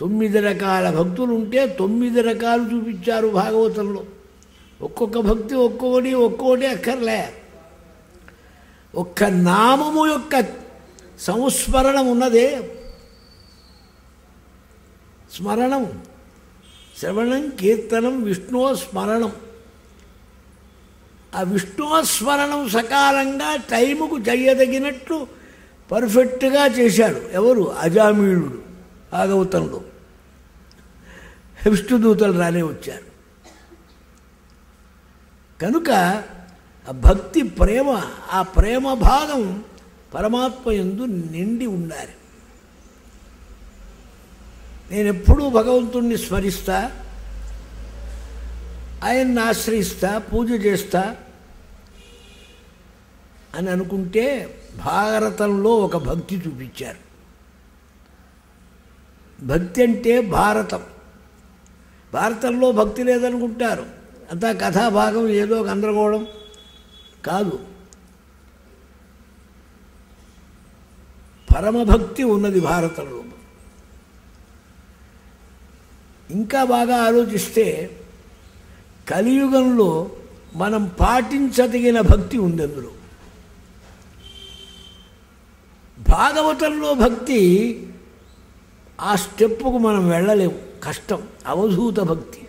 తొమ్మిది రకాల భక్తులు ఉంటే తొమ్మిది రకాలు చూపించారు భాగవతంలో. ఒక్కొక్క భక్తి ఒక్కొక్కటి ఒక్కొక్కటి అక్కర్లే. ఒక్క నామము యొక్క సంస్మరణం ఉన్నదే. స్మరణం. శ్రవణం కీర్తనం విష్ణు స్మరణం. ఆ విష్ణుస్మరణం సకాలంగా టైముకు చెయ్యదగినట్లు పర్ఫెక్ట్గా చేశాడు ఎవరు? అజామీయుడు భాగవతంలో విష్ణుదూతలు రానే వచ్చారు. కనుక ఆ భక్తి ప్రేమ ఆ ప్రేమ భాగం పరమాత్మ ఎందు నిండి ఉండాలి. నేను ఎప్పుడూ భగవంతుణ్ణి స్మరిస్తా ఆయన్ని ఆశ్రయిస్తా పూజ చేస్తా అని అనుకుంటే భారతంలో ఒక భక్తి చూపించారు. భక్తి అంటే భారతం. భారతంలో భక్తి లేదనుకుంటారు. అంతా కథాభాగం ఏదో గందరగోళం కాదు. పరమభక్తి ఉన్నది భారతంలో. ఇంకా బాగా ఆలోచిస్తే కలియుగంలో మనం పాటించదగిన భక్తి ఉంది అందులో. భాగవతంలో భక్తి ఆ స్టెప్పుకు మనం వెళ్ళలేము. కష్టం. అవధూత భక్తి.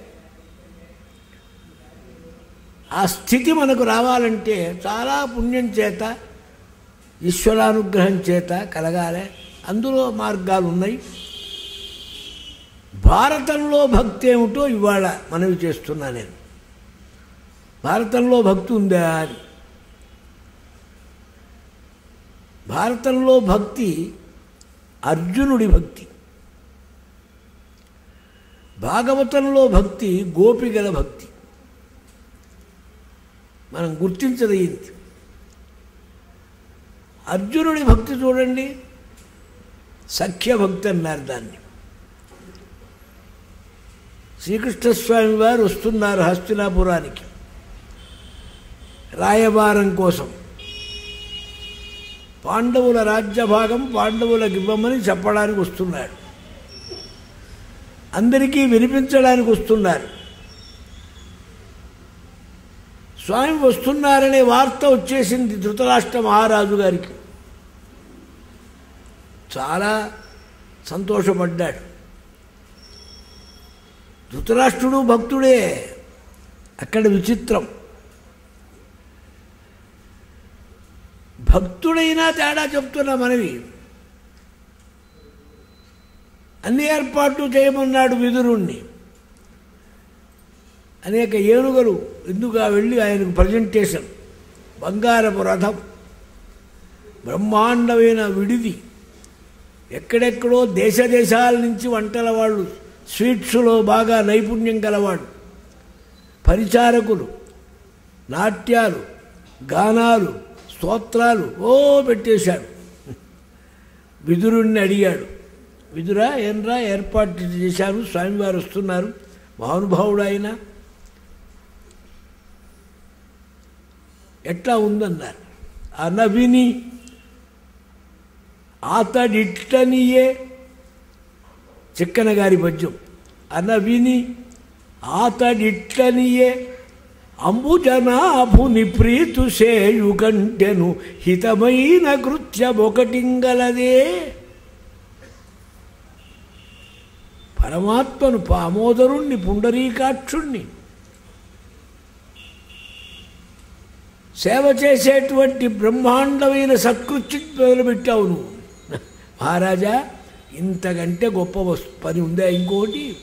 ఆ స్థితి మనకు రావాలంటే చాలా పుణ్యం చేత ఈశ్వరానుగ్రహం చేత కలగాలి. అందులో మార్గాలు ఉన్నాయి భారతంలో భక్తి ఏమిటో ఇవాళ మనవి చేస్తున్నా నేను. భారతంలో భక్తి ఉందా అని. భారతంలో భక్తి అర్జునుడి భక్తి. భాగవతంలో భక్తి గోపిగల భక్తి. మనం గుర్తించదగింది. అర్జునుడి భక్తి చూడండి సఖ్యభక్తి అన్నారు దాన్ని. శ్రీకృష్ణస్వామి వారు వస్తున్నారు హస్తినాపురానికి రాయబారం కోసం. పాండవుల రాజ్యభాగం పాండవులకు ఇవ్వమని చెప్పడానికి వస్తున్నాడు. అందరికీ వినిపించడానికి వస్తున్నారు. స్వామి వస్తున్నారనే వార్త వచ్చేసింది ధృతరాష్ట్ర మహారాజు గారికి. చాలా సంతోషపడ్డాడు. ధృతరాష్ట్రుడు భక్తుడే అక్కడ విచిత్రం. భక్తుడైనా తేడా చెప్తున్నా మనవి. అన్ని ఏర్పాట్లు చేయమన్నాడు విదురుణ్ణి. అనేక ఏనుగలు ఎందుగా వెళ్ళి ఆయనకు ప్రజెంటేషన్. బంగారపు రథం బ్రహ్మాండమైన విడిది. ఎక్కడెక్కడో దేశ దేశాల నుంచి వంటల వాళ్ళు స్వీట్స్లో బాగా నైపుణ్యం గలవాడు. పరిచారకులు నాట్యాలు గానాలు స్తోత్రాలు ఓ పెట్టేశాడు. విదురుణ్ణి అడిగాడు విదురా ఏంరా ఏర్పాటు చేశారు స్వామివారు వస్తున్నారు మహానుభావుడు ఆయన ఎట్లా ఉందన్నారు? అనవిని ఆతడిట్టనియే చిక్కన గారి పద్యం. అనవిని ఆతడిట్లనియే అంబుజనాభుని ప్రీతు సేయుగంటెను హితమైన కృత్యమొకటింగలదే పరమాత్మను పామోదరుణ్ణి పుండరీకాక్షుణ్ణి. సేవ చేసేటువంటి బ్రహ్మాండమైన సత్కృత్యం మొదలుపెట్టావు నువ్వు. మహారాజా ఇంతకంటే గొప్ప వస్తు పని ఉందా ఇంకోటి?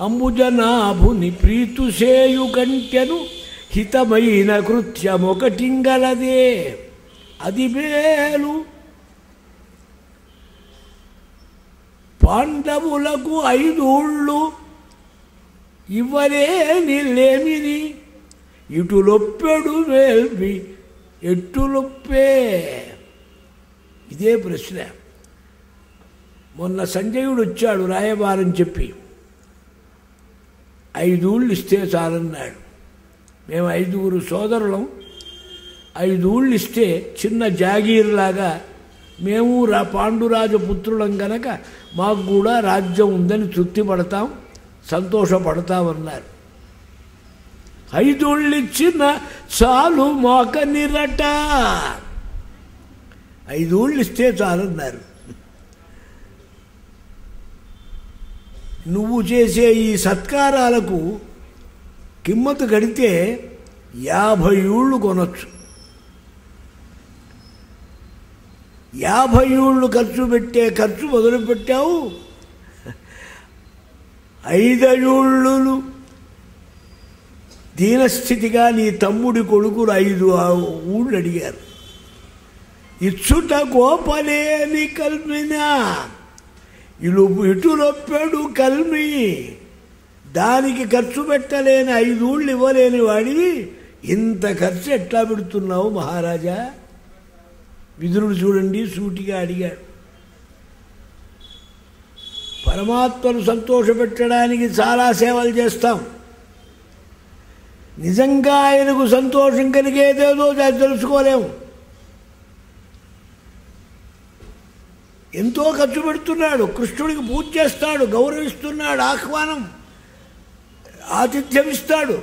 అంబుజనాభుని ప్రీతుసేయు కంటెను హితమైన కృత్యమొకటింగలదే. అది మేలు. పాండవులకు ఐదూళ్ళు. ఇవ్వలేని లేమిని ఇటులొప్పెడు వేల్వి ఎట్టులొప్పే ఇదే ప్రశ్న. మొన్న సంజయుడు వచ్చాడు రాయబారని చెప్పి. ఐదూళ్ళు ఇస్తే చాలన్నాడు. మేము ఐదుగురు సోదరులం ఐదూళ్ళు ఇస్తే చిన్న జాగీర్లాగా మేము రా పాండురాజు పుత్రులం గనక మాకు కూడా రాజ్యం ఉందని తృప్తి పడతాం సంతోషపడతామన్నారు. ఐదోళ్ళిచ్చిన చాలు మాక నిరట ఐదోళ్ళు ఇస్తే చాలన్నారు. నువ్వు చేసే ఈ సత్కారాలకు కిమ్మతు కడితే యాభై ఊళ్ళు కొనొచ్చు. యాభై ఏళ్ళు ఖర్చు పెట్టే ఖర్చు మొదలుపెట్టావు ఐదయూళ్ళు దీనస్థితిగా నీ తమ్ముడి కొడుకులు ఐదు ఆ ఊళ్ళు అడిగారు. ఇచ్చుట గోపలేని కల్మినా? ఇలు ఇటులొప్పాడు కల్మి. దానికి ఖర్చు పెట్టలేని ఐదు ఊళ్ళు ఇవ్వలేని వాడివి. ఇంత ఖర్చు ఎట్లా పెడుతున్నావు మహారాజా? విదురుడు చూడండి సూటిగా అడిగాడు. పరమాత్మను సంతోషపెట్టడానికి చాలా సేవలు చేస్తాం. నిజంగా ఆయనకు సంతోషం కలిగేదేదో అది తెలుసుకోలేము. ఎంతో ఖర్చు పెడుతున్నాడు కృష్ణుడికి పూజ చేస్తాడు గౌరవిస్తున్నాడు ఆహ్వానం ఆతిథ్యం ఇస్తాడు.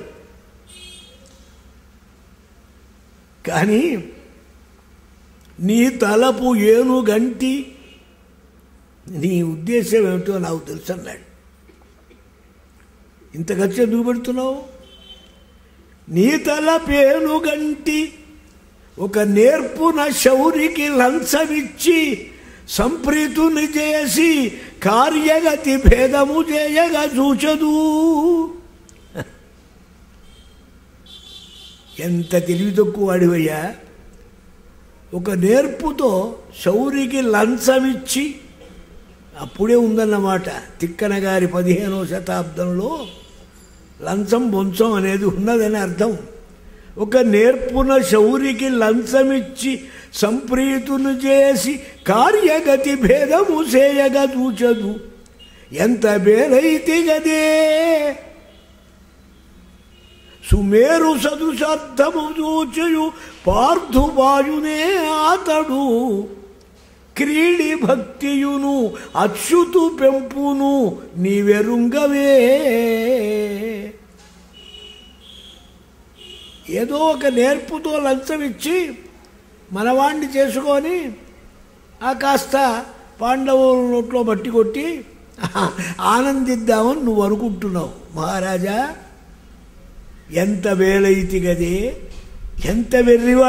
కానీ నీ తలపు ఏను గంటి నీ ఉద్దేశం ఏమిటో నాకు తెలుసు అన్నాడు. ఇంత ఖర్చు ఎందుకు పెడుతున్నావు? నీ తలపేను గంటి ఒక నేర్పున శౌరికి లంచమిచ్చి సంప్రీతుని చేసి కార్యగతి భేదము చేయగా చూచదు. ఎంత తెలివి తక్కువ వాడివయ్యా? ఒక నేర్పుతో శౌరికి లంచమిచ్చి అప్పుడే ఉందన్నమాట. తిక్కన గారి పదిహేనవ శతాబ్దంలో లంచం బొంచం అనేది ఉన్నదని అర్థం. ఒక నేర్పున శౌరికి లంచమిచ్చి సంప్రీతును చేసి కార్యగతి భేదము చేయగా చూచదు. ఎంత భేదైతే గదే సుమేరు సదృశార్థము చూచయు పార్థువాయునే అతడు. క్రీడి భక్తియును అచ్యుతు పెంపును నీవెరుంగవే. ఏదో ఒక నేర్పుతో లంచం ఇచ్చి మనవాణ్ణి చేసుకొని ఆ కాస్త పాండవుల నోట్లో బట్టి కొట్టి ఆనందిద్దామని నువ్వు అనుకుంటున్నావు. మహారాజా ఎంత వేలైతి గదే ఎంత వెర్రివా